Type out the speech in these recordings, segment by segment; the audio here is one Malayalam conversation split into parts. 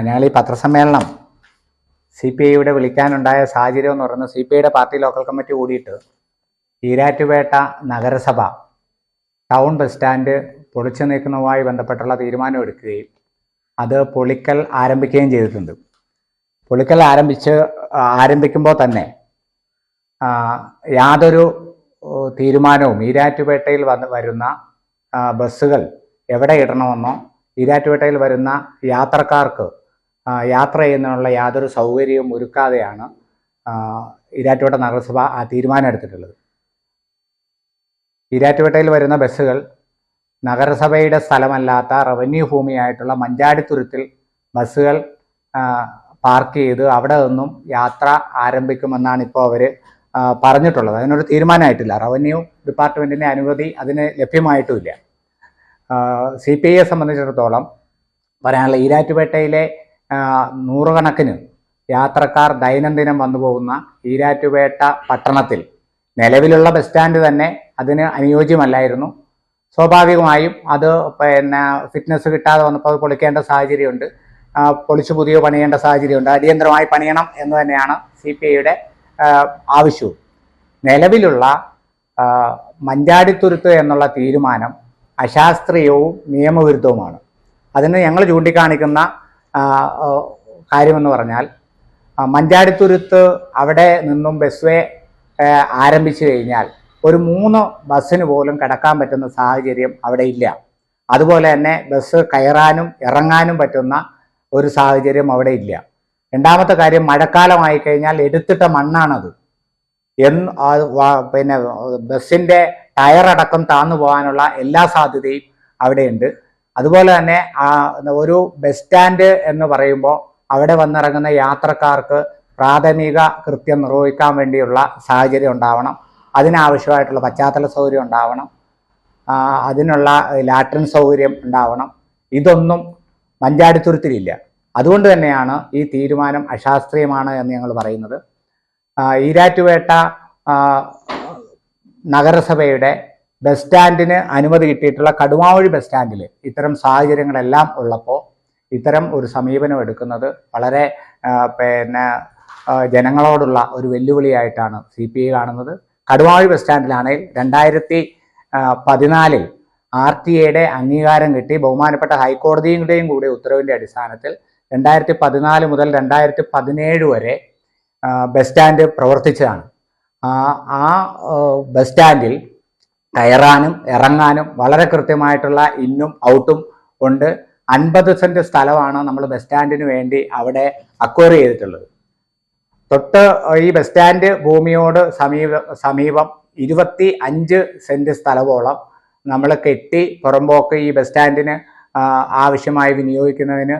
ഞങ്ങൾ ഈ പത്രസമ്മേളനം സി പി ഐയുടെ വിളിക്കാനുണ്ടായ സാഹചര്യം എന്ന് പറയുന്നത് സി പി ഐയുടെ പാർട്ടി ലോക്കൽ കമ്മിറ്റി കൂടിയിട്ട് ഈരാറ്റുപേട്ട നഗരസഭ ടൗൺ ബസ് സ്റ്റാൻഡ് പൊളിച്ചു നീക്കുന്നതുമായി ബന്ധപ്പെട്ടുള്ള തീരുമാനം എടുക്കുകയും അത് പൊളിക്കൽ ആരംഭിക്കുകയും ചെയ്തിട്ടുണ്ട്. പൊളിക്കൽ ആരംഭിച്ച് ആരംഭിക്കുമ്പോൾ തന്നെ യാതൊരു തീരുമാനവും ഈരാറ്റുപേട്ടയിൽ വന്ന് വരുന്ന ബസ്സുകൾ എവിടെ ഇടണമെന്നോ ഈരാറ്റുപേട്ടയിൽ വരുന്ന യാത്രക്കാർക്ക് യാത്ര ചെയ്യുന്നതിനുള്ള യാതൊരു സൗകര്യവും ഒരുക്കാതെയാണ് ഈരാറ്റുപേട്ട നഗരസഭ ആ തീരുമാനം എടുത്തിട്ടുള്ളത് ഈരാറ്റുപേട്ടയിൽ വരുന്ന ബസ്സുകൾ നഗരസഭയുടെ സ്ഥലമല്ലാത്ത റവന്യൂ ഭൂമിയായിട്ടുള്ള മഞ്ചാടിത്തുരുത്തിൽ ബസ്സുകൾ പാർക്ക് ചെയ്ത് അവിടെ നിന്നും യാത്ര ആരംഭിക്കുമെന്നാണ് ഇപ്പോൾ അവർ പറഞ്ഞിട്ടുള്ളത്. അതിനൊരു തീരുമാനമായിട്ടില്ല. റവന്യൂ ഡിപ്പാർട്ട്മെന്റിന്റെ അനുമതി അതിന് ലഭ്യമായിട്ടുമില്ല. സി പി ഐയെ സംബന്ധിച്ചിടത്തോളം പറയാനുള്ള ഈരാറ്റുപേട്ടയിലെ നൂറുകണക്കിന് യാത്രക്കാർ ദൈനംദിനം വന്നു പോകുന്ന ഈരാറ്റുപേട്ട പട്ടണത്തിൽ. നിലവിലുള്ള ബസ് സ്റ്റാൻഡ് തന്നെ അതിന് അനുയോജ്യമല്ലായിരുന്നു. സ്വാഭാവികമായും അത് പിന്നെ ഫിറ്റ്നസ് കിട്ടാതെ വന്നപ്പോൾ അത് പൊളിക്കേണ്ട സാഹചര്യമുണ്ട്. പൊളിച്ചു പുതിയ പണിയേണ്ട സാഹചര്യമുണ്ട്. അടിയന്തരമായി പണിയണം എന്ന് തന്നെയാണ് സി പി ഐയുടെ ആവശ്യവും. നിലവിലുള്ള മഞ്ചാടിത്തുരുത്ത് എന്നുള്ള തീരുമാനം അശാസ്ത്രീയവും നിയമവിരുദ്ധവുമാണ്. അതിന് ഞങ്ങൾ ചൂണ്ടിക്കാണിക്കുന്ന കാര്യമെന്ന് പറഞ്ഞാൽ മഞ്ചാടിത്തുരുത്ത് അവിടെ നിന്നും ബസ് വേ ആരംഭിച്ചു കഴിഞ്ഞാൽ ഒരു മൂന്ന് ബസ്സിന് പോലും കിടക്കാൻ പറ്റുന്ന സാഹചര്യം അവിടെ ഇല്ല. അതുപോലെ തന്നെ ബസ് കയറാനും ഇറങ്ങാനും പറ്റുന്ന ഒരു സാഹചര്യം അവിടെ ഇല്ല. രണ്ടാമത്തെ കാര്യം മഴക്കാലമായി കഴിഞ്ഞാൽ എടുത്തിട്ട മണ്ണാണത്. എന്ന് പിന്നെ ബസ്സിന്റെ ടയറടക്കം താന്നു പോകാനുള്ള എല്ലാ സാധ്യതയും അവിടെയുണ്ട്. അതുപോലെ തന്നെ ഒരു ബസ് സ്റ്റാൻഡ് എന്ന് പറയുമ്പോൾ അവിടെ വന്നിറങ്ങുന്ന യാത്രക്കാർക്ക് പ്രാഥമിക കൃത്യം നിർവഹിക്കാൻ വേണ്ടിയുള്ള സാഹചര്യം ഉണ്ടാവണം. അതിനാവശ്യമായിട്ടുള്ള പശ്ചാത്തല സൗകര്യം ഉണ്ടാവണം. അതിനുള്ള ലാട്രിൻ സൗകര്യം ഉണ്ടാവണം. ഇതൊന്നും മഞ്ചാടിത്തുരുത്തിലില്ല. അതുകൊണ്ട് തന്നെയാണ് ഈ തീരുമാനം അശാസ്ത്രീയമാണ് എന്ന് ഞങ്ങൾ പറയുന്നത്. ഈരാറ്റുപേട്ട നഗരസഭയുടെ ബസ് സ്റ്റാൻഡിന് അനുമതി കിട്ടിയിട്ടുള്ള കടുമാവഴി ബസ് സ്റ്റാൻഡിൽ ഇത്തരം സാഹചര്യങ്ങളെല്ലാം ഉള്ളപ്പോൾ ഇത്തരം ഒരു സമീപനം എടുക്കുന്നത് വളരെ പിന്നെ ജനങ്ങളോടുള്ള ഒരു വെല്ലുവിളിയായിട്ടാണ് സി പി ഐ കാണുന്നത്. കടുമാവഴി ബസ് സ്റ്റാൻഡിലാണെങ്കിൽ രണ്ടായിരത്തി പതിനാലിൽ ആർ ടി എയുടെ അംഗീകാരം കിട്ടി. ബഹുമാനപ്പെട്ട ഹൈക്കോടതിയുടെയും കൂടി ഉത്തരവിന്റെ അടിസ്ഥാനത്തിൽ രണ്ടായിരത്തി പതിനാല് മുതൽ രണ്ടായിരത്തി പതിനേഴ് വരെ ബസ് സ്റ്റാൻഡ് പ്രവർത്തിച്ചതാണ്. ആ, ബസ് സ്റ്റാൻഡിൽ കയറാനും ഇറങ്ങാനും വളരെ കൃത്യമായിട്ടുള്ള ഇന്നും ഔട്ടും ഉണ്ട്. അൻപത് സെന്റ് സ്ഥലമാണ് നമ്മൾ ബസ് സ്റ്റാൻഡിന് വേണ്ടി അവിടെ അക്വയർ ചെയ്തിട്ടുള്ളത്. തൊട്ട് ഈ ബസ് സ്റ്റാൻഡ് ഭൂമിയോട് സമീപ സമീപം ഇരുപത്തി അഞ്ച് സെന്റ് സ്ഥലവോളം നമ്മൾ കെട്ടി പുറമ്പോക്ക് ഈ ബസ് സ്റ്റാൻഡിന് ആവശ്യമായി വിനിയോഗിക്കുന്നതിന്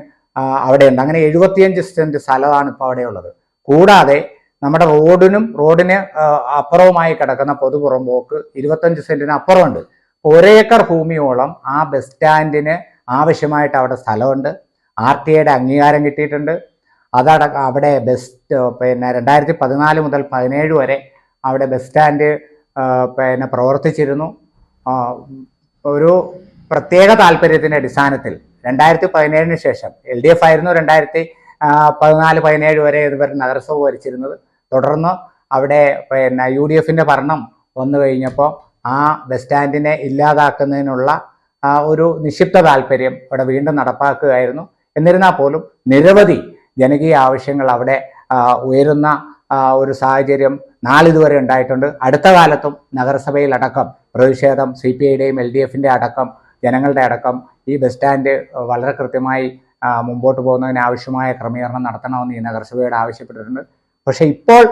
അവിടെയുണ്ട്. അങ്ങനെ എഴുപത്തിയഞ്ച് സെന്റ് സ്ഥലമാണ് ഇപ്പോൾ അവിടെയുള്ളത്. കൂടാതെ നമ്മുടെ റോഡിനും റോഡിന് അപ്പുറവുമായി കിടക്കുന്ന പൊതു പുറമ്പോക്ക് ഇരുപത്തഞ്ച് സെന്റിന് അപ്പുറമുണ്ട്. ഒരേക്കർ ഭൂമിയോളം ആ ബസ് സ്റ്റാൻഡിന് ആവശ്യമായിട്ട് അവിടെ സ്ഥലമുണ്ട്. ആർ ടി ഐയുടെ അംഗീകാരം കിട്ടിയിട്ടുണ്ട്. അതട അവിടെ ബസ് പിന്നെ രണ്ടായിരത്തി പതിനാല് മുതൽ പതിനേഴ് വരെ അവിടെ ബസ് സ്റ്റാൻഡ് പിന്നെ പ്രവർത്തിച്ചിരുന്നു. ഒരു പ്രത്യേക താല്പര്യത്തിന്റെ അടിസ്ഥാനത്തിൽ രണ്ടായിരത്തി പതിനേഴിന് ശേഷം എൽ ഡി എഫ് ആയിരുന്നു രണ്ടായിരത്തി പതിനാല് പതിനേഴ് വരെ ഇതുവരെ നഗരസഭ ഭരിച്ചിരുന്നത്. തുടർന്ന് അവിടെ പിന്നെ യു ഡി എഫിന്റെ ഭരണം വന്നു കഴിഞ്ഞപ്പോൾ ആ ബസ് സ്റ്റാൻഡിനെ ഇല്ലാതാക്കുന്നതിനുള്ള ഒരു നിക്ഷിപ്ത താല്പര്യം അവിടെ വീണ്ടും നടപ്പാക്കുകയായിരുന്നു. എന്നിരുന്നാൽ പോലും നിരവധി ജനകീയ ആവശ്യങ്ങൾ അവിടെ ഉയരുന്ന ഒരു സാഹചര്യം നാളിതുവരെ ഉണ്ടായിട്ടുണ്ട്. അടുത്ത കാലത്തും നഗരസഭയിലടക്കം പ്രതിഷേധം സി പി ഐയുടെയും എൽ ഡി എഫിന്റെ അടക്കം ജനങ്ങളുടെ അടക്കം ഈ ബസ് സ്റ്റാൻഡ് വളരെ കൃത്യമായി മുമ്പോട്ട് പോകുന്നതിന് ആവശ്യമായ ക്രമീകരണം നടത്തണമെന്ന് ഈ നഗരസഭയോട് ആവശ്യപ്പെട്ടിട്ടുണ്ട്. പക്ഷേ ഇപ്പോൾ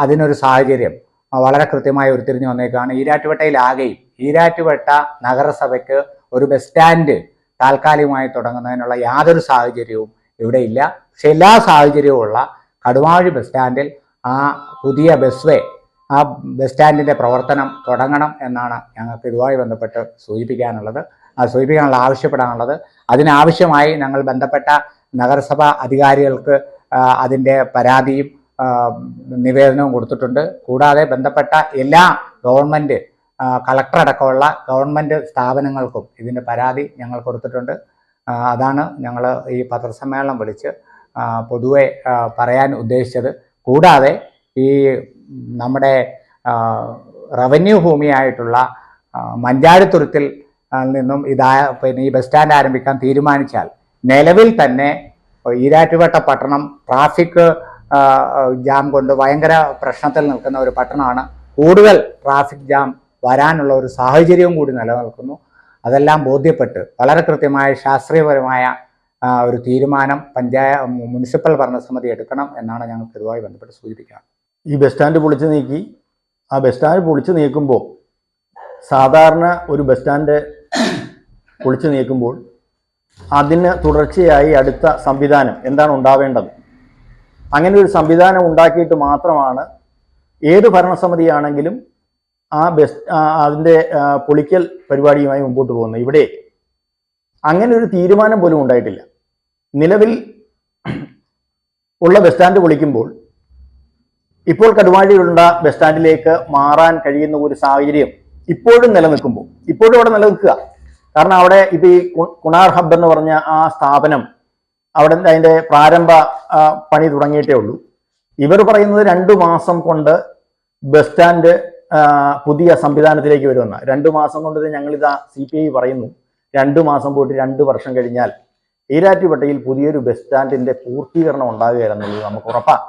അതിനൊരു സാഹചര്യം. വളരെ കൃത്യമായി ഉരുത്തിരിഞ്ഞു വന്നേക്കാണ്. ഈരാറ്റുപേട്ടയിലാകെയും ഈരാറ്റുപേട്ട നഗരസഭയ്ക്ക് ഒരു ബസ് സ്റ്റാൻഡ് താൽക്കാലികമായി തുടങ്ങുന്നതിനുള്ള യാതൊരു സാഹചര്യവും ഇവിടെ ഇല്ല പക്ഷെ എല്ലാ സാഹചര്യവും ഉള്ള കടുവാഴി ബസ് സ്റ്റാൻഡിൽ ആ പുതിയ ബസ് വേ ആ ബസ് സ്റ്റാൻഡിന്റെ പ്രവർത്തനം തുടങ്ങണം എന്നാണ് ഞങ്ങൾക്ക് ഇതുമായി ബന്ധപ്പെട്ട് സൂചിപ്പിക്കാനുള്ളത്. ആ സൂചിപ്പിക്കാനുള്ള ആവശ്യപ്പെടാനുള്ളത്. അതിനാവശ്യമായി ഞങ്ങൾ ബന്ധപ്പെട്ട നഗരസഭാ അധികാരികൾക്ക് അതിന്റെ പരാതിയും നിവേദനവും കൊടുത്തിട്ടുണ്ട്. കൂടാതെ ബന്ധപ്പെട്ട എല്ലാ ഗവൺമെന്റ് കളക്ടർ അടക്കമുള്ള ഗവൺമെന്റ് സ്ഥാപനങ്ങൾക്കും ഇതിന്റെ പരാതി ഞങ്ങൾ കൊടുത്തിട്ടുണ്ട്. അതാണ് ഞങ്ങൾ ഈ പത്രസമ്മേളനം വിളിച്ച് പൊതുവെ പറയാൻ ഉദ്ദേശിച്ചത്. കൂടാതെ ഈ നമ്മുടെ റവന്യൂ ഭൂമിയായിട്ടുള്ള മഞ്ചാടിത്തുരുത്തിൽ നിന്നും ഇതാ പിന്നെ ഈ ബസ് സ്റ്റാൻഡ് ആരംഭിക്കാൻ തീരുമാനിച്ചാൽ നിലവിൽ തന്നെ ഈരാറ്റുപേട്ട പട്ടണം ട്രാഫിക് ജാം കൊണ്ട് ഭയങ്കര പ്രശ്നത്തിൽ നിൽക്കുന്ന ഒരു പട്ടണമാണ്. കൂടുതൽ ട്രാഫിക് ജാം വരാനുള്ള ഒരു സാഹചര്യവും കൂടി നിലനിൽക്കുന്നു. അതെല്ലാം ബോധ്യപ്പെട്ട് വളരെ കൃത്യമായ ശാസ്ത്രീയപരമായ ഒരു തീരുമാനം പഞ്ചായത്ത് മുനിസിപ്പൽ ഭരണസമിതി എടുക്കണം എന്നാണ് ഞങ്ങൾ ഇതുമായി ബന്ധപ്പെട്ട് സൂചിപ്പിക്കുക ഈ ബസ് സ്റ്റാൻഡ് പൊളിച്ച് നീക്കി. ആ ബസ് സ്റ്റാൻഡ് പൊളിച്ച് നീക്കുമ്പോൾ സാധാരണ ഒരു ബസ് സ്റ്റാൻഡ് പൊളിച്ച് നീക്കുമ്പോൾ അതിന് തുടർച്ചയായി അടുത്ത സംവിധാനം എന്താണ് ഉണ്ടാവേണ്ടത്? അങ്ങനെ ഒരു സംവിധാനം ഉണ്ടാക്കിയിട്ട് മാത്രമാണ് ഏത് ഭരണസമിതിയാണെങ്കിലും ആ ബസ് അതിന്റെ പൊളിക്കൽ പരിപാടിയുമായി മുമ്പോട്ട് പോകുന്നത് ഇവിടെ. അങ്ങനെ ഒരു തീരുമാനം പോലും ഉണ്ടായിട്ടില്ല. നിലവിൽ ഉള്ള ബസ് സ്റ്റാൻഡ് പൊളിക്കുമ്പോൾ ഇപ്പോൾ കടുവാഴിയിലുള്ള ബസ് സ്റ്റാൻഡിലേക്ക് മാറാൻ കഴിയുന്ന ഒരു സാഹചര്യം ഇപ്പോഴും നിലനിൽക്കുമ്പോൾ ഇപ്പോഴും അവിടെ നിലനിൽക്കുക. കാരണം അവിടെ ഇപ്പൊ ഈ കുണാർ ഹബ്ബ് എന്ന് പറഞ്ഞ ആ സ്ഥാപനം അവിടെ അതിന്റെ പ്രാരംഭ പണി തുടങ്ങിയിട്ടേ ഉള്ളൂ. ഇവർ പറയുന്നത് രണ്ടു മാസം കൊണ്ട് ബസ് സ്റ്റാൻഡ് പുതിയ സംവിധാനത്തിലേക്ക് വരുമെന്ന്. രണ്ടു മാസം കൊണ്ട് ഞങ്ങളിതാ സി പി ഐ പറയുന്നു. രണ്ടു മാസം പോയിട്ട് രണ്ട് വർഷം കഴിഞ്ഞാൽ ഈരാറ്റുപേട്ടയിൽ പുതിയൊരു ബസ് സ്റ്റാൻഡിന്റെ പൂർത്തീകരണം ഉണ്ടാകുകയെന്നുള്ളത് നമുക്ക് ഉറപ്പാണ്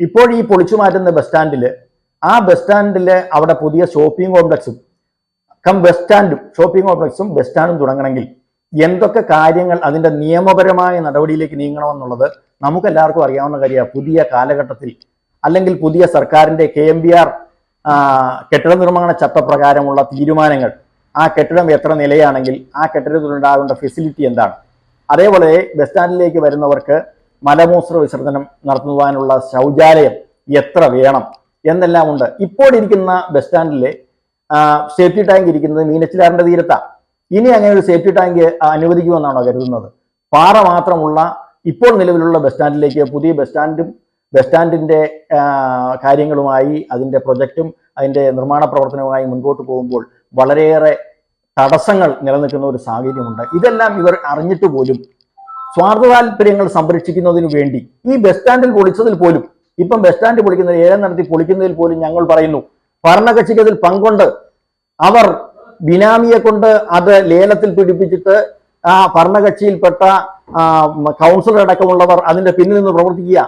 ഇപ്പോൾ ഈ പൊളിച്ചു മാറ്റുന്ന ബസ് സ്റ്റാൻഡിൽ ആ ബസ് സ്റ്റാൻഡിലെ അവിടെ പുതിയ ഷോപ്പിംഗ് കോംപ്ലക്സും കം ബസ് സ്റ്റാൻഡും ഷോപ്പിംഗ് കോംപ്ലക്സും ബസ് സ്റ്റാൻഡും തുടങ്ങണമെങ്കിൽ എന്തൊക്കെ കാര്യങ്ങൾ അതിന്റെ നിയമപരമായ നടപടിയിലേക്ക് നീങ്ങണമെന്നുള്ളത് നമുക്കെല്ലാവർക്കും അറിയാവുന്ന കാര്യമാണ്. പുതിയ കാലഘട്ടത്തിൽ അല്ലെങ്കിൽ പുതിയ സർക്കാരിന്റെ കെ എം ബി ആർ കെട്ടിട നിർമ്മാണ ചട്ടപ്രകാരമുള്ള തീരുമാനങ്ങൾ ആ കെട്ടിടം എത്ര നിലയാണെങ്കിൽ ആ കെട്ടിടത്തിലുണ്ടാകേണ്ട ഫെസിലിറ്റി എന്താണ്? അതേപോലെ ബസ് സ്റ്റാൻഡിലേക്ക് വരുന്നവർക്ക് മലമൂത്ര വിസർജനം നടത്തുവാനുള്ള ശൗചാലയം എത്ര വേണം എന്നെല്ലാം ഉണ്ട്. ഇപ്പോൾ ഇരിക്കുന്ന ബസ് സ്റ്റാൻഡിലെ സേഫ്റ്റി ടാങ്ക് ഇരിക്കുന്നത് മീനച്ചിലാറിന്റെ തീരത്താണ് ഇനി അങ്ങനെ ഒരു സേഫ്റ്റി ടാങ്ക് അനുവദിക്കുമെന്നാണോ കരുതുന്നത്? പാറ മാത്രമുള്ള ഇപ്പോൾ നിലവിലുള്ള ബസ് സ്റ്റാൻഡിലേക്ക് പുതിയ ബസ് സ്റ്റാൻഡും ബസ് സ്റ്റാൻഡിന്റെ കാര്യങ്ങളുമായി അതിന്റെ പ്രൊജക്റ്റും അതിന്റെ നിർമ്മാണ പ്രവർത്തനവുമായി മുൻപോട്ട് പോകുമ്പോൾ വളരെയേറെ തടസ്സങ്ങൾ നിലനിൽക്കുന്ന ഒരു സാഹചര്യമുണ്ട്. ഇതെല്ലാം ഇവർ അറിഞ്ഞിട്ട് പോലും സ്വാർത്ഥ താല്പര്യങ്ങൾ സംരക്ഷിക്കുന്നതിന് വേണ്ടി ഈ ബസ് സ്റ്റാൻഡിൽ പൊളിച്ചതിൽ പോലും ഇപ്പം ബസ് സ്റ്റാൻഡ് പൊളിക്കുന്നത് ഏലം നടത്തി പൊളിക്കുന്നതിൽ പോലും ഞങ്ങൾ പറയുന്നു ഭരണകക്ഷിക്ക് അതിൽ പങ്കുണ്ട്. അവർ ബിനാമിയെ കൊണ്ട് അത് ലേലത്തിൽ പിടിപ്പിച്ചിട്ട് ആ ഭരണകക്ഷിയിൽപ്പെട്ട കൗൺസിലർ അടക്കമുള്ളവർ അതിന്റെ പിന്നിൽ നിന്ന് പ്രവർത്തിക്കുക.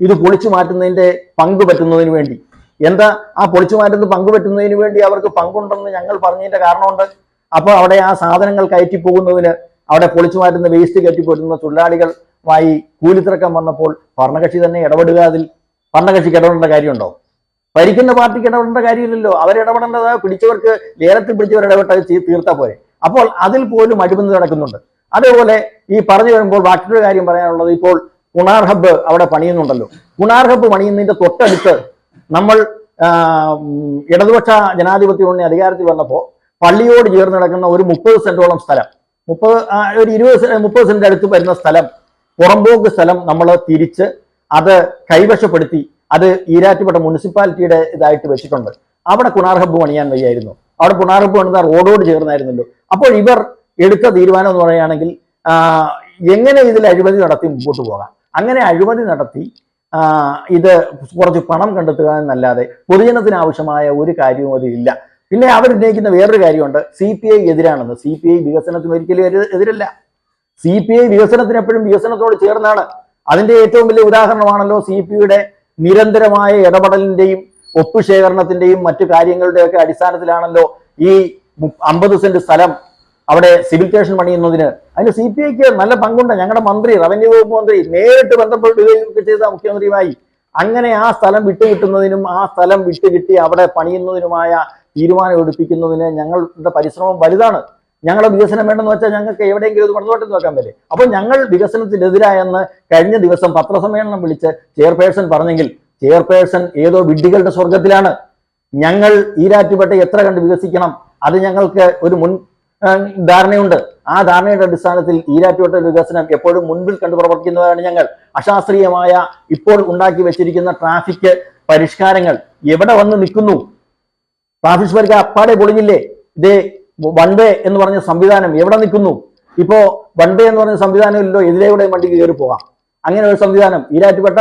ഇത് പൊളിച്ചു മാറ്റുന്നതിന്റെ പങ്ക് പറ്റുന്നതിന് വേണ്ടി. എന്താ? ആ പൊളിച്ചു മാറ്റുന്ന പങ്ക് പറ്റുന്നതിന് വേണ്ടി അവർക്ക് പങ്കുണ്ടെന്ന് ഞങ്ങൾ പറഞ്ഞതിന്റെ കാരണമുണ്ട്. അപ്പോൾ അവിടെ ആ സാധനങ്ങൾ കയറ്റി പോകുന്നതിന് അവിടെ പൊളിച്ചു മാറ്റുന്ന വേസ്റ്റ് കയറ്റി പോരുന്ന തൊഴിലാളികളുമായി കൂലിത്തിറക്കം വന്നപ്പോൾ ഭരണകക്ഷി തന്നെ ഇടപെടുക അതിൽ. ഭരണകക്ഷിക്ക് ഇടപെടേണ്ട കാര്യമുണ്ടോ? ഭരിക്കുന്ന പാർട്ടിക്ക് ഇടപെടേണ്ട കാര്യമില്ലല്ലോ. അവരിടപെടേണ്ടത് പിടിച്ചവർക്ക് ലേലത്തിൽ പിടിച്ചവർ ഇടപെട്ട് അത് തീർത്താൽ പോരെ. അപ്പോൾ അതിൽ പോലും അഴിമതി നടക്കുന്നുണ്ട്. അതേപോലെ ഈ പറഞ്ഞു വരുമ്പോൾ മറ്റൊരു കാര്യം പറയാനുള്ളത് ഇപ്പോൾ കുണാർ ഹബ്ബ് അവിടെ പണിയുന്നുണ്ടല്ലോ. കുണാർ ഹബ്ബ് പണിയുന്നതിന്റെ തൊട്ടടുത്ത് നമ്മൾ ഇടതുപക്ഷ ജനാധിപത്യ അധികാരത്തിൽ വന്നപ്പോൾ പള്ളിയോട് ചേർന്ന് കിടക്കുന്ന ഒരു മുപ്പത് സെന്റോളം സ്ഥലം മുപ്പത് ഒരു ഇരുപത് മുപ്പത് സെന്റ് അടുത്ത് വരുന്ന സ്ഥലം പുറമ്പോക്ക് സ്ഥലം നമ്മൾ തിരിച്ച് അത് കൈവശപ്പെടുത്തി അത് ഈരാറ്റുപേട്ട മുനിസിപ്പാലിറ്റിയുടെ ഇതായിട്ട് വെച്ചിട്ടുണ്ട്. അവിടെ കുണാർ ഹബ്ബ് പണിയാൻ വയ്യായിരുന്നു. അവിടെ കുണാർ ഹബ്ബ് പണിതാർ റോഡോട് ചേർന്നായിരുന്നല്ലോ. അപ്പോൾ ഇവർ എടുത്ത തീരുമാനം എന്ന് പറയുകയാണെങ്കിൽ എങ്ങനെ ഇതിൽ അഴിമതി നടത്തി മുമ്പോട്ട് പോകാം? അങ്ങനെ അഴിമതി നടത്തി ഇത് കുറച്ച് പണം കണ്ടെത്തുക എന്നല്ലാതെ പൊതുജനത്തിന് ആവശ്യമായ ഒരു കാര്യവും അതിലില്ല പിന്നെ അവരുന്നയിക്കുന്ന വേറൊരു കാര്യമുണ്ട്. സി പി ഐ എതിരാണെന്ന്. സി പി ഐ വികസനത്തിന് ഒരിക്കലും എതിരല്ല. സി പി ഐ വികസനത്തിന് എപ്പോഴും വികസനത്തോട് ചേർന്നാണ്. അതിന്റെ ഏറ്റവും വലിയ ഉദാഹരണമാണല്ലോ സി പി ഐയുടെ നിരന്തരമായ ഇടപെടലിന്റെയും ഒത്തുശേഖരണത്തിന്റെയും മറ്റു കാര്യങ്ങളുടെയൊക്കെ അടിസ്ഥാനത്തിലാണല്ലോ ഈ അമ്പത് സെന്റ് സ്ഥലം അവിടെ സിവിൽ സ്റ്റേഷൻ പണിയുന്നതിന്. അതിന് സി പി ഐക്ക് നല്ല പങ്കുണ്ട്. ഞങ്ങളുടെ മന്ത്രി റവന്യൂ വകുപ്പ് മന്ത്രി നേരിട്ട് ബന്ധപ്പെടുകയും ചെയ്ത മുഖ്യമന്ത്രിയുമായി അങ്ങനെ ആ സ്ഥലം വിട്ടുകിട്ടുന്നതിനും ആ സ്ഥലം വിട്ടുകിട്ടി അവിടെ പണിയുന്നതിനുമായ തീരുമാനം എടുപ്പിക്കുന്നതിന് ഞങ്ങളുടെ പരിശ്രമം വലുതാണ്. ഞങ്ങളുടെ വികസനം വേണ്ടെന്ന് വെച്ചാൽ ഞങ്ങൾക്ക് എവിടെയെങ്കിലും ഇത് മറന്നോട്ടെന്ന് നോക്കാൻ പറ്റില്ല? അപ്പോൾ ഞങ്ങൾ വികസനത്തിനെതിരായെന്ന് കഴിഞ്ഞ ദിവസം പത്രസമ്മേളനം വിളിച്ച് ചെയർപേഴ്സൺ പറഞ്ഞെങ്കിൽ ചെയർപേഴ്സൺ ഏതോ വിഡ്ഢികളുടെ സ്വർഗത്തിലാണ് ഞങ്ങൾ ഈരാറ്റുപേട്ട എത്ര കണ്ട് വികസിക്കണം? അത് ഞങ്ങൾക്ക് ഒരു മുൻ ധാരണയുണ്ട്. ആ ധാരണയുടെ അടിസ്ഥാനത്തിൽ ഈരാറ്റുപേട്ട വികസനം എപ്പോഴും മുൻപിൽ കണ്ടു പ്രവർത്തിക്കുന്നവരാണ് ഞങ്ങൾ. അശാസ്ത്രീയമായ ഇപ്പോൾ ഉണ്ടാക്കി വെച്ചിരിക്കുന്ന ട്രാഫിക് പരിഷ്കാരങ്ങൾ എവിടെ വന്ന് നിൽക്കുന്നു? ട്രാഫിക് പരിഷ്കാരം അപ്പാടെ പൊളിഞ്ഞില്ലേ? ഇതേ വൺ വേ എന്ന് പറഞ്ഞ സംവിധാനം എവിടെ നിൽക്കുന്നു? ഇപ്പോ വൺ വേ എന്ന് പറഞ്ഞ സംവിധാനം ഇല്ലല്ലോ എതിരെകൂടെ വണ്ടിക്ക് കയറി പോകാം. അങ്ങനെ ഒരു സംവിധാനം ഈരാറ്റുപേട്ട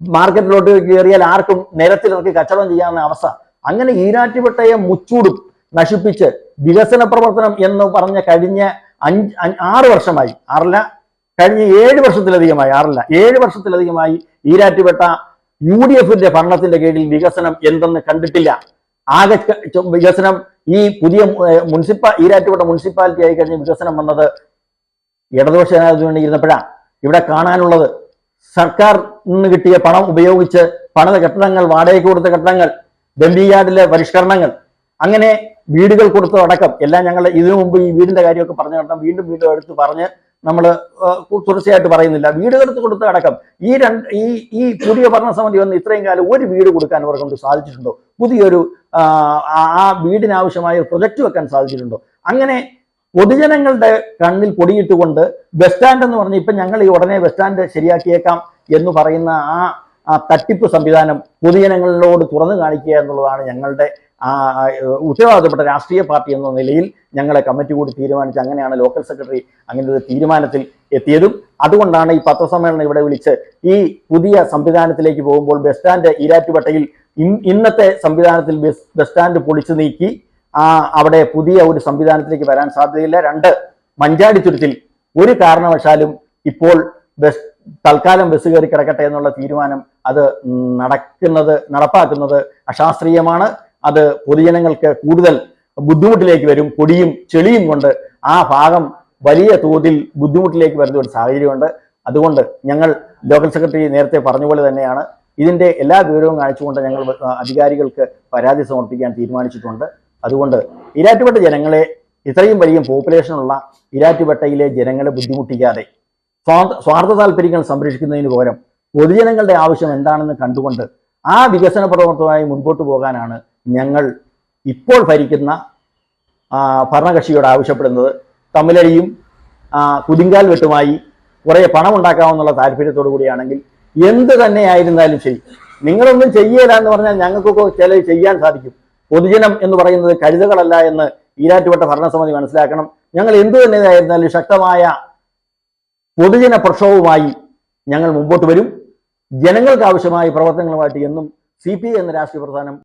മാർക്കറ്റിലോട്ട് കയറിയാൽ ആർക്കും നിരത്തിൽ നമുക്ക് കച്ചവടം ചെയ്യാവുന്ന അവസ്ഥ. അങ്ങനെ ഈരാറ്റുപേട്ടയെ മുച്ചൂടും നശിപ്പിച്ച് വികസന പ്രവർത്തനം എന്ന് പറഞ്ഞ കഴിഞ്ഞ അഞ്ച് ആറ് വർഷമായി. ആറല്ല കഴിഞ്ഞ ഏഴ് വർഷത്തിലധികമായി ആറല്ല ഏഴ് വർഷത്തിലധികമായി ഈരാറ്റുപേട്ട യു ഡി എഫിന്റെ ഭരണത്തിന്റെ കീഴിൽ വികസനം എന്തെന്ന് കണ്ടിട്ടില്ല. ആകെ വികസനം ഈ പുതിയ മുനിസിപ്പ ഈരാറ്റുപേട്ട മുനിസിപ്പാലിറ്റി ആയി കഴിഞ്ഞ വികസനം വന്നത് ഇടതുപക്ഷ ജനാധിപത്യം ഇരുന്നപ്പോഴാണ് ഇവിടെ കാണാനുള്ളത് സർക്കാർ നിന്ന് കിട്ടിയ പണം ഉപയോഗിച്ച് പണിത കെട്ടിടങ്ങൾ വാടകയ്ക്ക് കൊടുത്ത കെട്ടിടങ്ങൾ ബംബിയാർഡിലെ പരിഷ്കരണങ്ങൾ അങ്ങനെ വീടുകൾ കൊടുത്തതടക്കം എല്ലാം ഞങ്ങൾ ഇതിനു മുമ്പ് ഈ വീടിന്റെ കാര്യമൊക്കെ പറഞ്ഞു നടത്താം വീണ്ടും വീണ്ടും എടുത്ത് പറഞ്ഞ് നമ്മൾ തുടർച്ചയായിട്ട് പറയുന്നില്ല. വീടുകൾ എടുത്ത് കൊടുത്ത അടക്കം ഈ രണ്ട് ഈ ഈ പുതിയ ഭരണസമിതി വന്ന് ഇത്രയും കാലം ഒരു വീട് കൊടുക്കാൻ അവർക്കൊണ്ട് കൊണ്ട് സാധിച്ചിട്ടുണ്ടോ? പുതിയൊരു ആ, വീടിനാവശ്യമായ ഒരു പ്രൊജക്ട് വെക്കാൻ സാധിച്ചിട്ടുണ്ടോ? അങ്ങനെ പൊതുജനങ്ങളുടെ കണ്ണിൽ പൊടിയിട്ടുകൊണ്ട് ബസ് സ്റ്റാൻഡ് എന്ന് പറഞ്ഞ് ഇപ്പൊ ഞങ്ങൾ ഈ ഉടനെ ബസ് സ്റ്റാൻഡ് ശരിയാക്കിയേക്കാം എന്ന് പറയുന്ന ആ ആ തട്ടിപ്പ് സംവിധാനം പൊതുജനങ്ങളോട് തുറന്നു കാണിക്കുക എന്നുള്ളതാണ് ഞങ്ങളുടെ ആ ഉത്തരവാദിത്തപ്പെട്ട രാഷ്ട്രീയ പാർട്ടി എന്ന നിലയിൽ ഞങ്ങളെ കമ്മിറ്റി കൂടി തീരുമാനിച്ച് അങ്ങനെയാണ് ലോക്കൽ സെക്രട്ടറി അങ്ങനെ ഒരു തീരുമാനത്തിൽ എത്തിയതും. അതുകൊണ്ടാണ് ഈ പത്രസമ്മേളനം ഇവിടെ വിളിച്ച് ഈ പുതിയ സംവിധാനത്തിലേക്ക് പോകുമ്പോൾ ബസ് സ്റ്റാൻഡ് ഈരാറ്റുപേട്ടയിൽ ഇന്നത്തെ സംവിധാനത്തിൽ ബസ് സ്റ്റാൻഡ് പൊളിച്ചു നീക്കി ആ അവിടെ പുതിയ ഒരു സംവിധാനത്തിലേക്ക് വരാൻ സാധ്യതയില്ല. രണ്ട് മഞ്ചാടിത്തുരുത്തിൽ ഒരു കാരണവശാലും ഇപ്പോൾ ബസ് തൽക്കാലം ബസ് കയറി കിടക്കട്ടെ എന്നുള്ള തീരുമാനം അത് നടക്കുന്നത് നടപ്പാക്കുന്നത് അശാസ്ത്രീയമാണ്. അത് പൊതുജനങ്ങൾക്ക് കൂടുതൽ ബുദ്ധിമുട്ടിലേക്ക് വരും. പൊടിയും ചെളിയും കൊണ്ട് ആ ഭാഗം വലിയ തോതിൽ ബുദ്ധിമുട്ടിലേക്ക് വരുന്ന ഒരു സാഹചര്യമുണ്ട്. അതുകൊണ്ട് ഞങ്ങൾ ലോക്കൽ സെക്രട്ടറി നേരത്തെ പറഞ്ഞ പോലെ തന്നെയാണ് ഇതിന്റെ എല്ലാ വിവരവും കാണിച്ചുകൊണ്ട് ഞങ്ങൾ അധികാരികൾക്ക് പരാതി സമർപ്പിക്കാൻ തീരുമാനിച്ചിട്ടുണ്ട്. അതുകൊണ്ട് ഇരാറ്റുപേട്ട ജനങ്ങളെ ഇത്രയും വലിയ പോപ്പുലേഷനുള്ള ഇരാറ്റുപേട്ടയിലെ ജനങ്ങളെ ബുദ്ധിമുട്ടിക്കാതെ സ്വാർത്ഥ താല്പര്യങ്ങൾ സംരക്ഷിക്കുന്നതിന് പകരം പൊതുജനങ്ങളുടെ ആവശ്യം എന്താണെന്ന് കണ്ടുകൊണ്ട് ആ വികസന പ്രവർത്തനമായി മുൻപോട്ട് പോകാനാണ് ഞങ്ങൾ ഇപ്പോൾ ഭരിക്കുന്ന ഭരണകക്ഷിയോട് ആവശ്യപ്പെടുന്നത്. തമ്മിലടിയും കുതിങ്കാൽ വെട്ടുമായി കുറേ പണം ഉണ്ടാക്കാമെന്നുള്ള താല്പര്യത്തോടു കൂടിയാണെങ്കിൽ എന്ത് തന്നെ ആയിരുന്നാലും ശരി. നിങ്ങളൊന്നും ചെയ്യേല എന്ന് പറഞ്ഞാൽ ഞങ്ങൾക്കൊക്കെ ചില ചെയ്യാൻ സാധിക്കും. പൊതുജനം എന്ന് പറയുന്നത് കരുതകളല്ല എന്ന് ഈരാറ്റുവട്ട ഭരണസമിതി മനസ്സിലാക്കണം. ഞങ്ങൾ എന്തു തന്നെയായിരുന്നാലും ശക്തമായ പൊതുജന പ്രക്ഷോഭവുമായി ഞങ്ങൾ മുമ്പോട്ട് വരും. ജനങ്ങൾക്ക് ആവശ്യമായ പ്രവർത്തനങ്ങളുമായിട്ട് എന്നും സി പി എന്ന രാഷ്ട്രീയ പ്രസ്ഥാനം